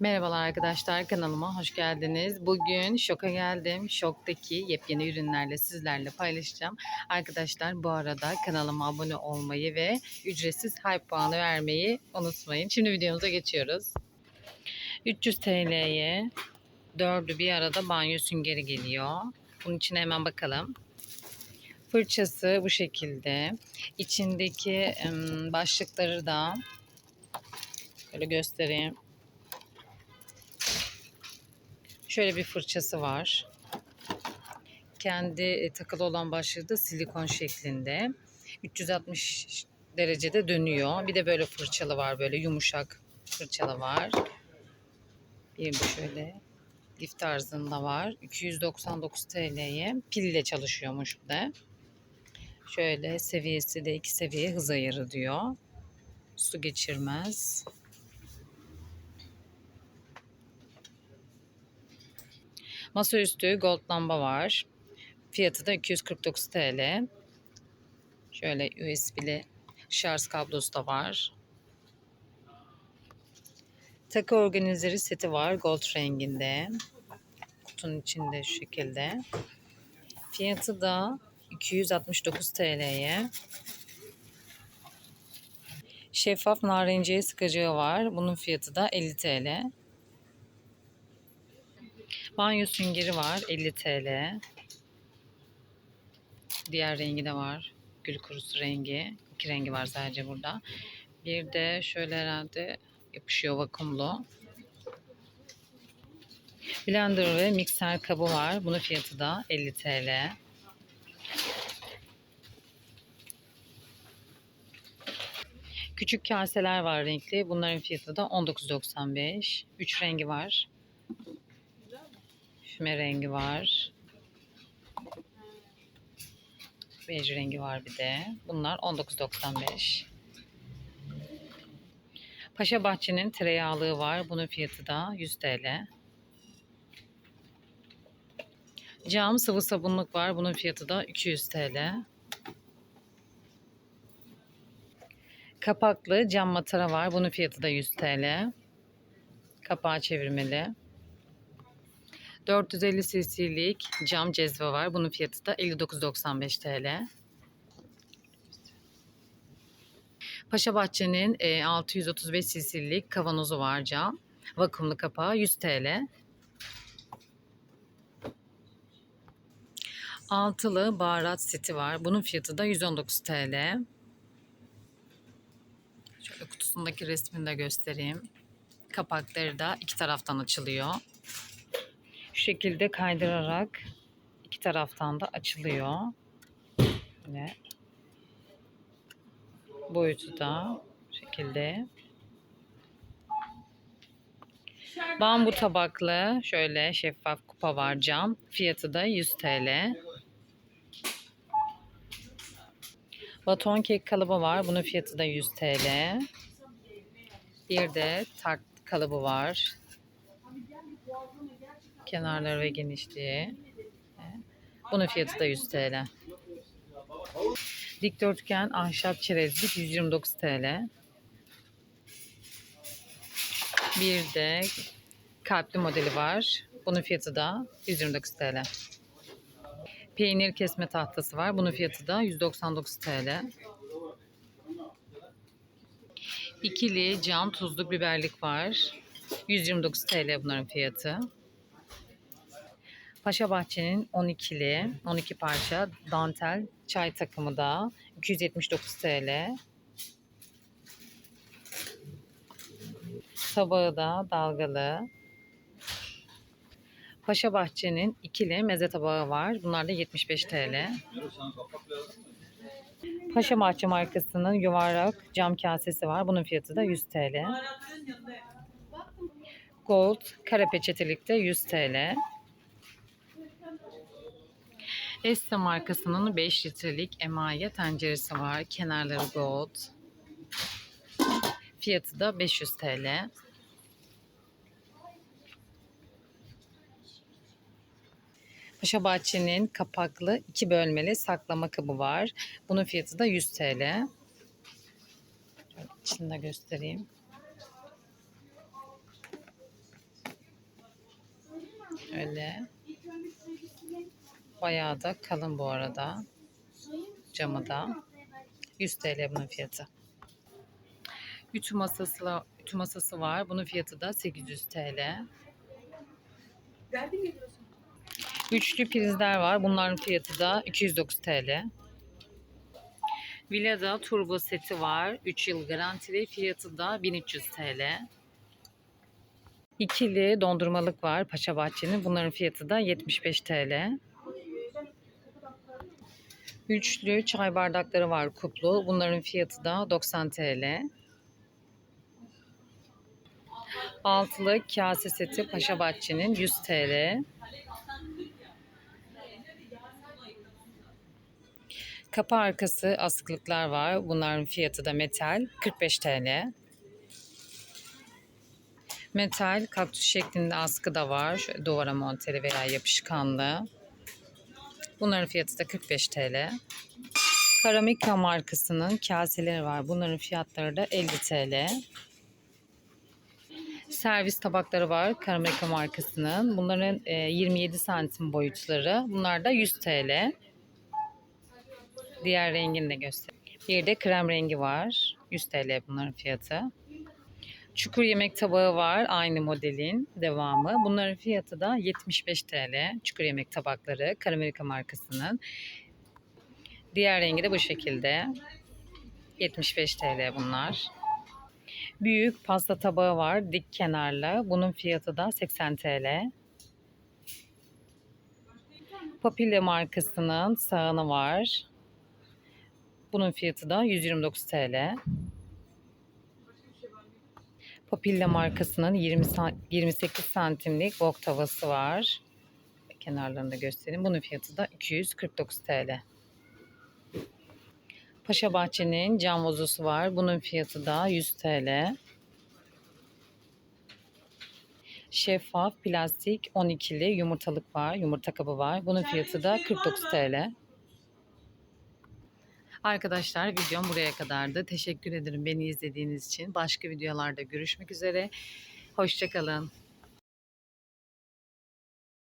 Merhabalar arkadaşlar kanalıma hoş geldiniz. Bugün şoka geldim. Şoktaki yepyeni ürünlerle sizlerle paylaşacağım. Arkadaşlar bu arada kanalıma abone olmayı ve ücretsiz hype puanı vermeyi unutmayın. Şimdi videomuza geçiyoruz. 300 TL'ye dördü bir arada banyo süngeri geliyor. Bunun içine hemen bakalım. Fırçası bu şekilde. İçindeki başlıkları da böyle göstereyim. Şöyle bir fırçası var. Kendi e, takılı olan başlığı da silikon şeklinde. 360 derecede dönüyor. Bir de böyle fırçalı var. Böyle yumuşak fırçalı var. Bir de şöyle lif tarzında var. 299 TL'ye pille çalışıyormuş bu da. Şöyle seviyesi de iki seviye hız ayarı diyor. Su geçirmez. Masaüstü gold lamba var. Fiyatı da 249 TL. Şöyle USB'li şarj kablosu da var. Takı organizeri seti var gold renginde. Kutunun içinde şu şekilde. Fiyatı da 269 TL'ye. Şeffaf narenciye sıkacağı var. Bunun fiyatı da 50 TL. Banyo süngeri var 50 TL. Diğer rengi de var. Gül kurusu rengi. İki rengi var sadece burada. Bir de şöyle herhalde yapışıyor vakumlu. Blender ve mikser kabı var. Bunun fiyatı da 50 TL. Küçük kaseler var renkli. Bunların fiyatı da 19.95. 3 rengi var. Füme rengi var. Bej rengi var bir de. Bunlar 19.95. Paşa Bahçe'nin tereyağlığı var. Bunun fiyatı da 100 TL. Cam sıvı sabunluk var. Bunun fiyatı da 200 TL. Kapaklı cam matara var. Bunun fiyatı da 100 TL. Kapağı çevirmeli. 450 cc'lik cam cezve var. Bunun fiyatı da 59.95 TL. Paşa Bahçe'nin e, 635 cc'lik kavanozu var cam. Vakumlu kapağı 100 TL. Altılı baharat seti var. Bunun fiyatı da 119 TL. Şöyle kutusundaki resmini de göstereyim. Kapakları da iki taraftan açılıyor. Şekilde kaydırarak iki taraftan da açılıyor. Böyle. Boyutu da bu şekilde. Bambu tabaklı şöyle şeffaf kupa var cam. Fiyatı da 100 TL. Baton kek kalıbı var. Bunun fiyatı da 100 TL. Bir de tart kalıbı var. Kenarları ve genişliği. Bunun fiyatı da 100 TL. Dikdörtgen ahşap çerezlik 129 TL. Bir de kalpli modeli var. Bunun fiyatı da 129 TL. Peynir kesme tahtası var. Bunun fiyatı da 199 TL. İkili cam tuzluk biberlik var. 129 TL bunların fiyatı. Paşa Bahçe'nin 12'li 12 parça dantel çay takımı da 279 TL. Tabağı da dalgalı. Paşa Bahçe'nin ikili meze tabağı var. Bunlar da 75 TL. Paşa Bahçe markasının yuvarlak cam kasesi var. Bunun fiyatı da 100 TL. Gold kare peçetelikte 100 TL. Este markasının 5 litrelik emaye tenceresi var. Kenarları gold. Fiyatı da 500 TL. Paşa Bahçe'nin kapaklı iki bölmeli saklama kabı var. Bunun fiyatı da 100 TL. İçini de göstereyim. Şöyle. Bayağı da kalın bu arada. Camı da. 100 TL bunun fiyatı. Ütü masası, ütü masası var. Bunun fiyatı da 800 TL. Üçlü prizler var. Bunların fiyatı da 209 TL. Villada turbo seti var. 3 yıl garantili. Fiyatı da 1300 TL. İkili dondurmalık var Paşa Bahçe'nin. Bunların fiyatı da 75 TL. Üçlü çay bardakları var kuplu. Bunların fiyatı da 90 TL. Altılı kase seti Paşa Bahçe'nin 100 TL. Kapı arkası askılıklar var. Bunların fiyatı da metal 45 TL. Metal kaktüs şeklinde askı da var. Şöyle duvara monteli veya yapışkanlı. Bunların fiyatı da 45 TL. Karamika markasının kaseleri var. Bunların fiyatları da 50 TL. Servis tabakları var Karamika markasının. Bunların e, 27 santim boyutları. Bunlar da 100 TL. Diğer rengini de göstereyim. Bir de krem rengi var. 100 TL bunların fiyatı. Çukur yemek tabağı var. Aynı modelin devamı. Bunların fiyatı da 75 TL. Çukur yemek tabakları. Karamelika markasının. Diğer rengi de bu şekilde. 75 TL bunlar. Büyük pasta tabağı var. Dik kenarlı. Bunun fiyatı da 80 TL. Papilya markasının sağanı var. Bunun fiyatı da 129 TL. Papilla markasının 20 sa- 28 santimlik wok tavası var. Kenarlarını da göstereyim. Bunun fiyatı da 249 TL. Paşa Bahçe'nin cam vazosu var. Bunun fiyatı da 100 TL. Şeffaf plastik 12'li yumurtalık var. Yumurta kabı var. Bunun fiyatı da 49 TL. Arkadaşlar videom buraya kadardı. Teşekkür ederim beni izlediğiniz için. Başka videolarda görüşmek üzere. Hoşçakalın.